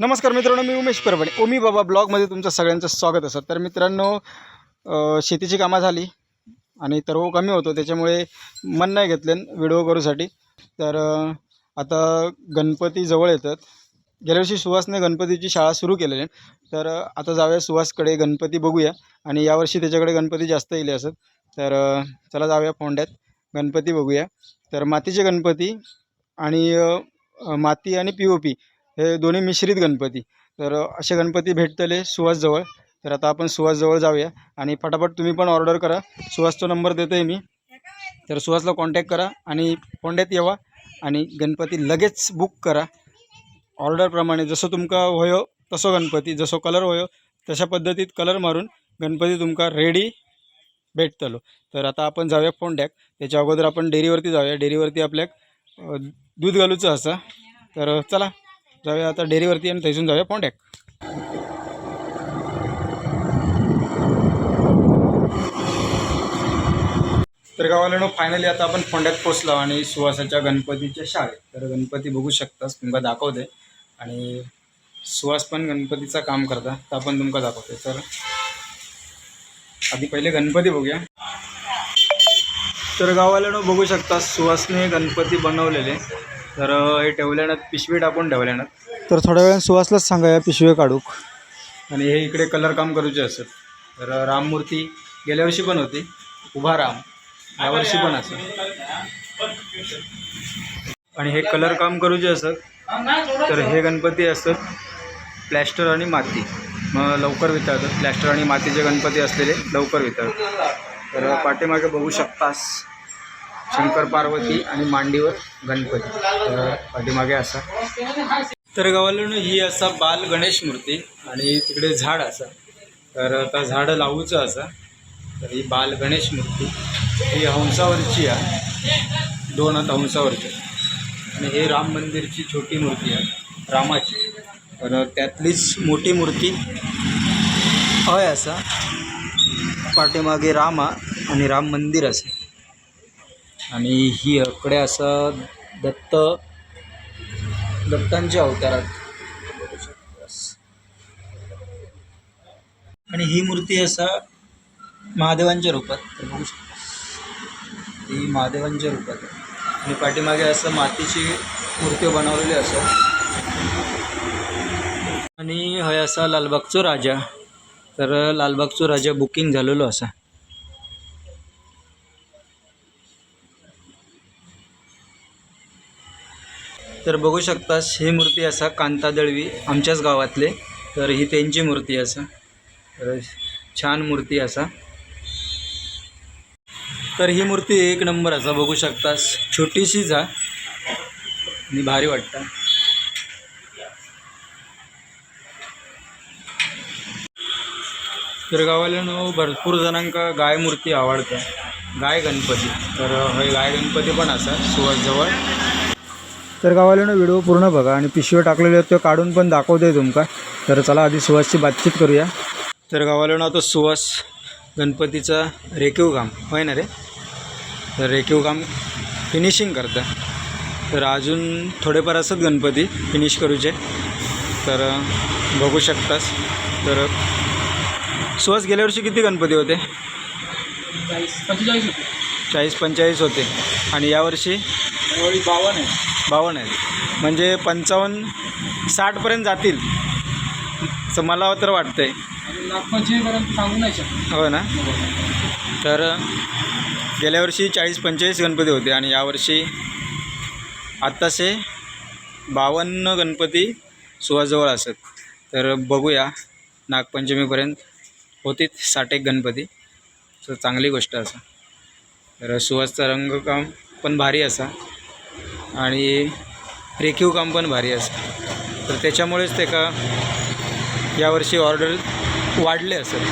नमस्कार मित्रांनो मी उमेश परभणे. ओमी बाबा ब्लॉगमध्ये तुमचं सगळ्यांचं स्वागत असतं तर मित्रांनो शेतीची कामं झाली आणि तरव कमी होतो त्याच्यामुळे मन नाही घेतले व्हिडिओ करूसाठी. तर आता गणपती जवळ येतात. गेल्या वर्षी सुहासने गणपतीची शाळा सुरू केलेली. आहे तर आता जाऊया सुहासकडे गणपती बघूया आणि यावर्षी त्याच्याकडे गणपती जास्त येले असत तर चला जाऊया फोंड्यात गणपती बघूया. तर मातीचे गणपती आणि माती आणि पी ओ पी हे दोन्ही मिश्रित गणपती. तर असे गणपती भेटतले सुहासजवळ तर आता आपण सुहासजवळ जाऊया आणि फटाफट तुम्ही पण ऑर्डर करा. सुहासचा नंबर देतो आहे मी. तर सुहासला कॉन्टॅक्ट करा आणि फोंड्यात येवा आणि गणपती लगेच बुक करा. ऑर्डरप्रमाणे जसं तुमका होयो तसो गणपती जसो कलर होयो तशा पद्धतीत कलर मारून गणपती तुमका रेडी भेटतलो. तर आता आपण जाऊया फोंड्याक त्याच्या अगोदर आपण डेअरीवरती जाऊया. डेअरीवरती आपल्याक दूध घालूचं असं. तर चला. जाऊया आता डेअरीवरती आणि थैसून जाऊया फोंड्याक तर गावाला फायनली आता आपण फोंड्यात पोचलो आणि सुहासाच्या गणपतीच्या शाळेत. तर गणपती बघू शकतास तुमका दाखवते. आणि सुहास पण गणपतीचं काम करता तर आपण तुमका दाखवते. तर आधी पहिले गणपती बघूया. तर गावाला बघू शकता सुहासने गणपती बनवलेले. तर हे ठेवल्यानं पिशवी टाकून ठेवल्यानं तर थोड्या वेळानं सुहासलाच सांगा या पिशवी काढूक. आणि हे इकडे कलर काम करूचे असत. तर राममूर्ती गेल्या वर्षी पण होती. उभा राम. यावर्षी पण असं. आणि हे कलर काम करूचे असत. तर हे गणपती असतात प्लॅस्टर आणि माती. मग लवकर वितळतात. प्लॅस्टर आणि मातीचे गणपती असलेले लवकर वितळतात. तर पाठीमागे बघू शकतास. शंकर पार्वती आणि मांडीवर गणपती. तर पाठीमागे असा. तर गावाला ही असा बाल गणेश मूर्ती आणि तिकडे झाड असा. तर आता झाडं लावूचं असा. तर ही बाल गणेश मूर्ती. ही हंसावरची आहे. दोन आता हंसावरची आणि हे राम मंदिरची छोटी मूर्ती आहे. रामाची. तर त्यातलीच मोठी मूर्ती. अय असा. पाठीमागे रामा आणि राम मंदिर असं. आणि ही आकडे असं दत्त दत्तांच्या अवतारात आणि ही मूर्ती असा महादेवांच्या रूपात तर बघू शकतो. ही महादेवांच्या रूपात आणि पाठीमागे असं मातीची मूर्ती बनवलेली असं. आणि हय असा लालबागचो राजा. तर लालबागचो राजा बुकिंग झालेलो असा. तर बघू शकतास ही मूर्ती असा कांता दळवी आमच्याच गावातले. तर ही त्यांची मूर्ती असा. तर छान मूर्ती असा. तर ही मूर्ती एक नंबर असा बघू शकतास. छोटीशीच हा आणि भारी वाटतं. तर गावाल्यानं भरपूर जणांका गाय मूर्ती आवडतं. गाय गणपती. तर हे गाय गणपती पण असा सुवासजवळ. तर गावाला व्हिडिओ पूर्ण बघा आणि पिशवी टाकलेले आहेत ते काढून पण दाखवते तुमका. तर चला आधी सुहासची बातचीत करूया. तर गावाला आता सुहास गणपतीचा रेखीव काम होय ना रे? तर रेखीव काम फिनिशिंग करतं. तर अजून थोडेफार असत गणपती फिनिश करूचे. तर बघू शकतास. तर सुहास गेल्या वर्षी किती गणपती होते? चाळीस पंचेचाळीस होते. चाळीस पंचेचाळीस होते. आणि यावर्षी बावन्न आहे. बावन्न आहेत. म्हणजे पंचावन्न साठपर्यंत जातील. असं मला तर सांगू नाही शकत. हो ना? तर गेल्या वर्षी चाळीस पंचेचाळीस गणपती होते आणि यावर्षी आत्ताचे बावन्न गणपती सुहाजवळ असत. तर बघूया नागपंचमीपर्यंत होतीत साठ एक गणपती. तर चांगली गोष्ट असा. तर सुहासचं रंगकाम पण भारी असा. आणि रेखीव काम पण भारी असं तर त्याच्यामुळेच ते का यावर्षी ऑर्डर वाढले असेल.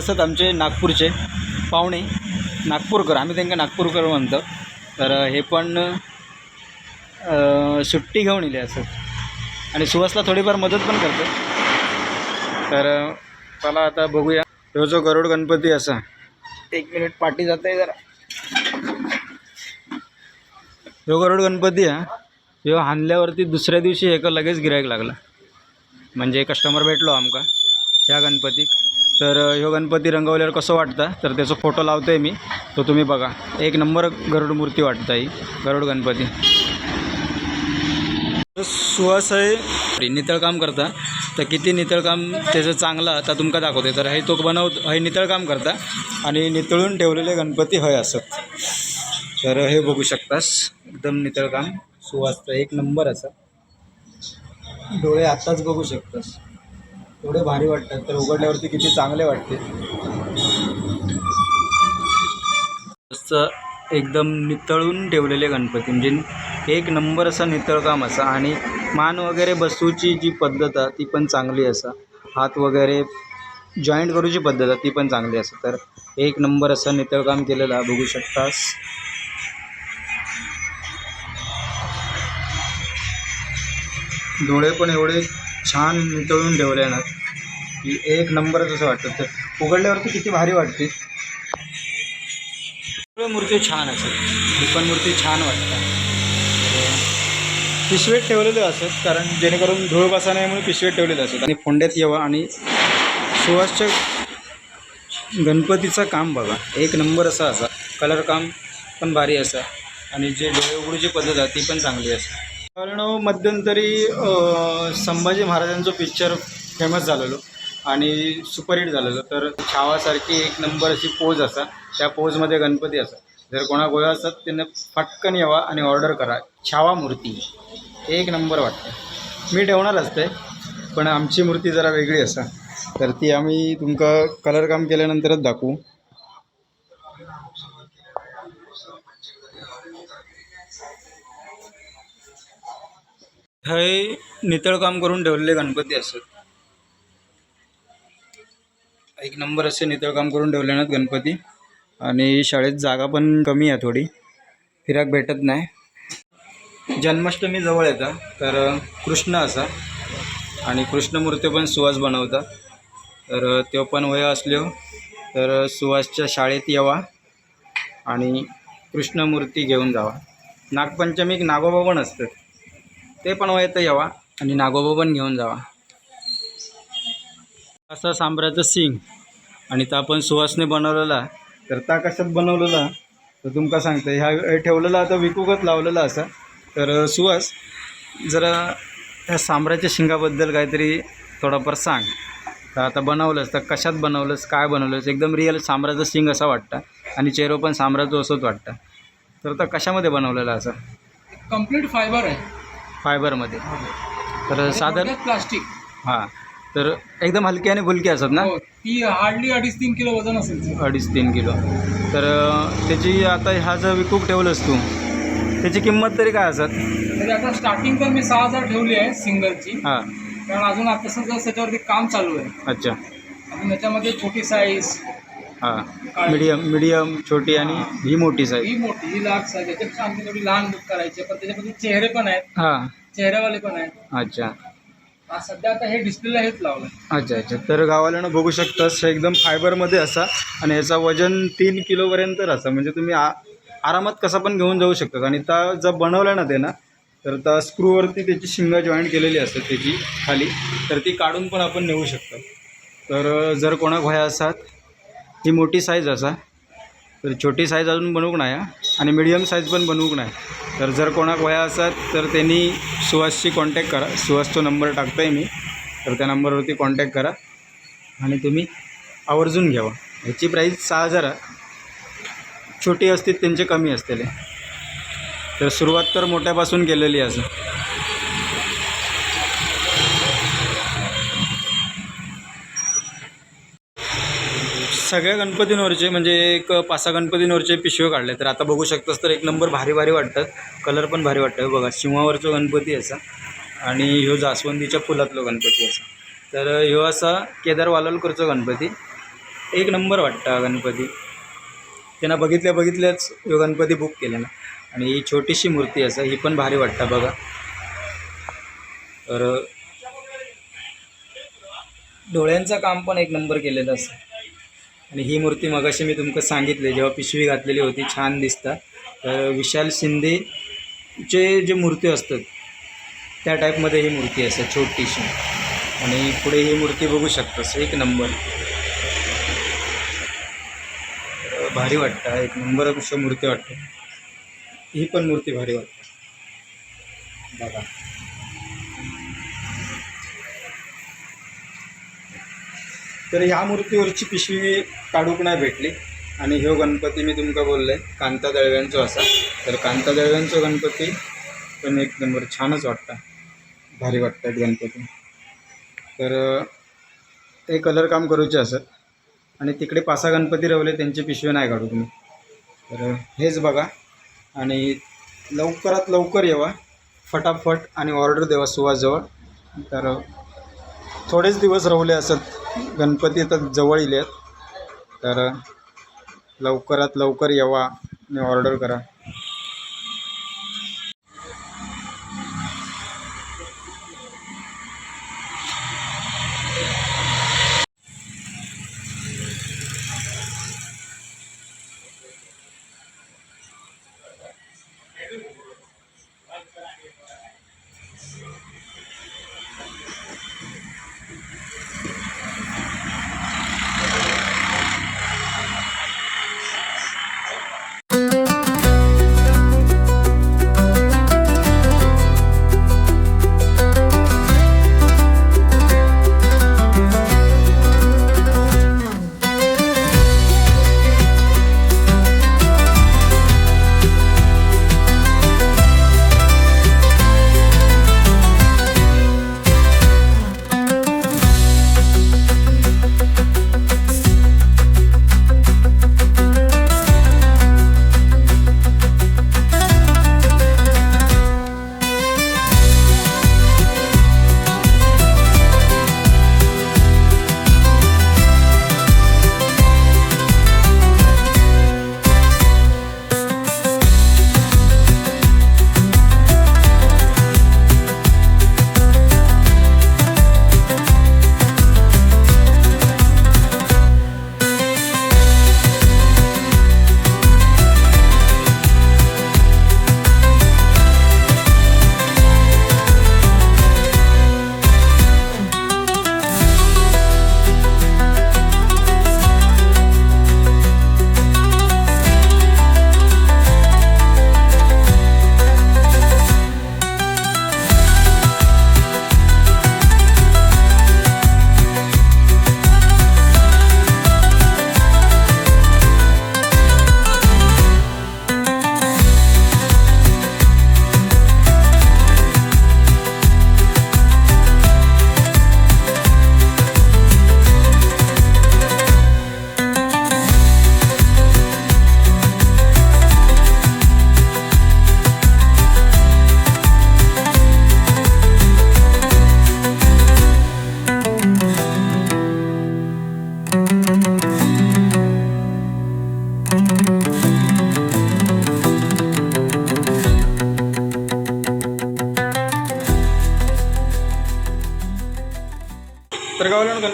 गावाला हे असत आमचे नागपूरचे पाहुणे नागपूरकर आम्ही त्यांना नागपूरकर म्हणतो. तर हे पण सुट्टी घेऊन इले असत आणि सुहासला थोडीफार मदत पण करतो. तर चला आता बघूया. तो जो गरुड गणपती असा. एक मिनिट पाठी जात आहे जरा. ह्यो गरुड गणपती हा ह्यो हाणल्यावरती दुसऱ्या दिवशी एका लगेच गिरायक लागला. म्हणजे कस्टमर भेटलो आमका ह्या गणपती तर ह्यो गणपती रंगवल्यावर कसं वाटतं? तर त्याचा फोटो लावतो आहे मी. तो तुम्ही बघा. एक नंबर गरुड मूर्ती वाटतं ही. गरुड गणपती. सुहास आहे नितळकाम करता. तर किती नितळकाम त्याचं चांगलं आता तुमका दाखवते तर हे तो बनवत हे नितळकाम करता. आणि नितळून ठेवलेले गणपती हय असत तर हे बघू शकतास. एकदम नितळकाम सुवासचं एक नंबर असा. डोळे आत्ताच बघू शकतास. एवढे भारी वाटतात तर उघडल्यावरती किती चांगले वाटते. एकदम नितळून ठेवलेले गणपती म्हणजे एक नंबर असा नितळकाम असा. आणि मान वगैरे बसूची जी पद्धत आहे ती पण चांगली असा. हात वगैरे जॉईंट करूची पद्धत आहे ती पण चांगली असा. तर एक नंबर असं नितळकाम केलेलं आहे बघू शकतास. डोळे पण एवढे छान नितळून ठेवले ना. की एक नंबरच असं वाटतं. तर उघडल्यावरती किती भारी वाटते. मूर्ती छान असतात ही पण मूर्ती छान वाटतात पिशवेत ठेवलेले असत कारण जेणेकरून धूळ बसा नाही म्हणून पिशवेत ठेवलेले असत आणि फोंड्यात यावं आणि सुहासच्या गणपतीचं काम बघा. एक नंबर असा असा. कलर काम पण भारी असा. आणि जे डोळे उघडूची पद्धत आहे ती पण चांगली असा कारण मध्यंतरी संभाजी महाराजांचं पिक्चर फेमस झालेलो आणि सुपरहिट झालेलो. तर छावासारखी एक नंबर अशी पोज असा. त्या पोजमध्ये गणपती असा. जर कोणा गोया असतात त्यांना पटकन यावा आणि ऑर्डर करा. छावा मूर्ती. एक नंबर वाटतं. मी ठेवणार असते पण आमची मूर्ती जरा वेगळी असा. तर ती आम्ही तुमका कलर काम केल्यानंतरच दाखवू. हे नितळकाम करून ठेवलेले गणपती असत. एक नंबर असे नितळकाम करून ठेवले ना गणपती. आणि शाळेत जागा पण कमी आहे थोडी. फिराक भेटत नाही. जन्माष्टमी जवळ येतं तर कृष्ण असा. आणि कृष्णमूर्ती पण सुवास बनवतात. तर तो पण वय असल्यो तर सुवासच्या शाळेत यावा आणि कृष्णमूर्ती घेऊन जावा. नागपंचमीक नागोबा पण असतात. ते पण येतं यावा आणि नागोबा पण घेऊन जावा. असा सांबराचं सिंग आणि तो आपण सुहासने बनवलेला. तर ता कशात बनवलेला? तर तुमका सांगतं ह्या ठेवलेला आता विकूकच लावलेला असा. तर सुहास जरा ह्या सांबराच्या शिंगाबद्दल काहीतरी थोडाफार सांग. तर आता बनवलंस तर कशात बनवलंस काय बनवलंस? एकदम रिअल सांबराचं शिंग असा वाटतं आणि चेहरो पण सांबराचं असंच वाटतं. तर आता कशामध्ये बनवलेला असं? कंप्लीट फायबर आहे. फायबरमध्ये. तर साधारण प्लास्टिक. हां. तर एकदम हलके आणि फुलके असतात ना? हो ती हार्डली अडीच तीन किलो वजन असेल तिचं. अडीच तीन किलो. तर अं, त्याची आता ह्या जर विकूक ठेवलंस तू त्याची किंमत तरी काय असत? तरी आता स्टार्टिंग तर मी सहा हजार ठेवली आहे सिंगलची हां. कारण अजून आता सध्या त्याच्यावरती काम चालू आहे. अच्छा. अजून याच्यामध्ये छोटी साईज हां. मीडियम मीडियम छोटी आणि ही मोठी साईज ही मोठी ही लार्ज साईज याच्यापेक्षा आमची थोडी लहान बुक करायची आहे. पण त्याच्यामध्ये चेहरे पण आहेत. हां. चेहऱ्यावाले पण आहेत. अच्छा. हा सध्या आता हे डिस्प्लेला हेच लावलं अच्छा अच्छा. तर गावाला बघू शकतास हे एकदम फायबरमध्ये असा आणि याचा वजन तीन किलोपर्यंत असा. म्हणजे तुम्ही आ आरामात कसा पण घेऊन जाऊ शकतात आणि त्या जर बनवलं ना ते ना तर त्या स्क्रूवरती त्याची शिंग जॉईंट केलेली असतात त्याची खाली. तर ती काढून पण आपण नेऊ शकतो. तर जर कोणाक व्हाया असतात ही मोठी साईज असा. तर छोटी साईज अजून बनवूक नाही हा. आणि मिडियम साईज पण बनवूक नाही तर जर कोणाक वया असतात तर त्यांनी सुहासशी कॉन्टॅक्ट करा. सुहासचा नंबर टाकतो आहे मी. तर त्या नंबरवरती कॉन्टॅक्ट करा. आणि तुम्ही आवर्जून घ्यावा. ह्याची प्राईस सहा हजार आहे. छोटी असतील त्यांचे कमी असतील. तर सुरुवात तर मोठ्यापासून केलेली असं सगळ्या गणपतींवरचे म्हणजे एक पाच सहा गणपतींवरचे पिशवे काढले. तर आता बघू शकतास तर एक नंबर भारी भारी वाटतात कलर पण भारी वाटतं. बघा सिंहावरचा गणपती असा आणि ह्यो जास्वंदीच्या फुलातलो गणपती असा. तर ह्यो असा केदार वालालकरचो गणपती. एक नंबर वाटतं गणपती. त्यांना बघितल्या बघितल्याच ह्यो गणपती बुक केला ना आणि ही छोटीशी मूर्ती असा ही पण भारी वाटतं बघा. तर डोळ्यांचं काम पण एक नंबर केलेलं असं. आणि ही मूर्ती मगाशी मी तुमकं सांगितले जेव्हा पिशवी घातलेली होती छान दिसतात तर विशाल शिंदेचे जे मूर्ती असतात त्या टाईपमध्ये ही मूर्ती असते छोटीशी. आणि पुढे ही मूर्ती बघू शकतास एक नंबर. भारी वाटतं एक नंबर मूर्ती वाटतं. ही पण मूर्ती भारी वाटते. बघा. तर ह्या मूर्तीवरची पिशवी काढूक नाही भेटली. आणि ह्यो गणपती मी तुमका बोलले कांता दळव्यांचो असा. तर कांता दळव्यांचो गणपती पण एक नंबर छानच वाटता. भारी वाटतात गणपती. तर ते कलर काम करूचे असत. आणि तिकडे पासा गणपती रवले त्यांची पिशवी नाही काढू तुम्ही. तर हेच बघा. आणि लवकरात लवकर येवा. फटाफट आणि ऑर्डर देवा सुवासजवळ तर थोडेच दिवस रवले असत. गणपती तर जवळ येले आहेत तर लवकरात लवकर येवा आणि ऑर्डर करा.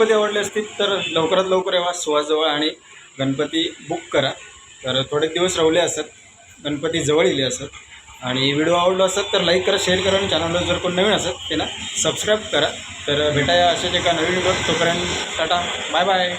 गणपती आवडले असतील तर लवकरात लवकर येवा सुहासजवळ आणि गणपती बुक करा. तर थोडे दिवस राहिले असत गणपती जवळ येले असत. आणि व्हिडिओ आवडला असत तर लाईक करा शेअर करा आणि चॅनलवर जर कोण नवीन असत त्यांना सबस्क्राईब करा. तर भेटाया अशाच एका नवीन व्हिडिओ तोपर्यंत टाटा. Bye bye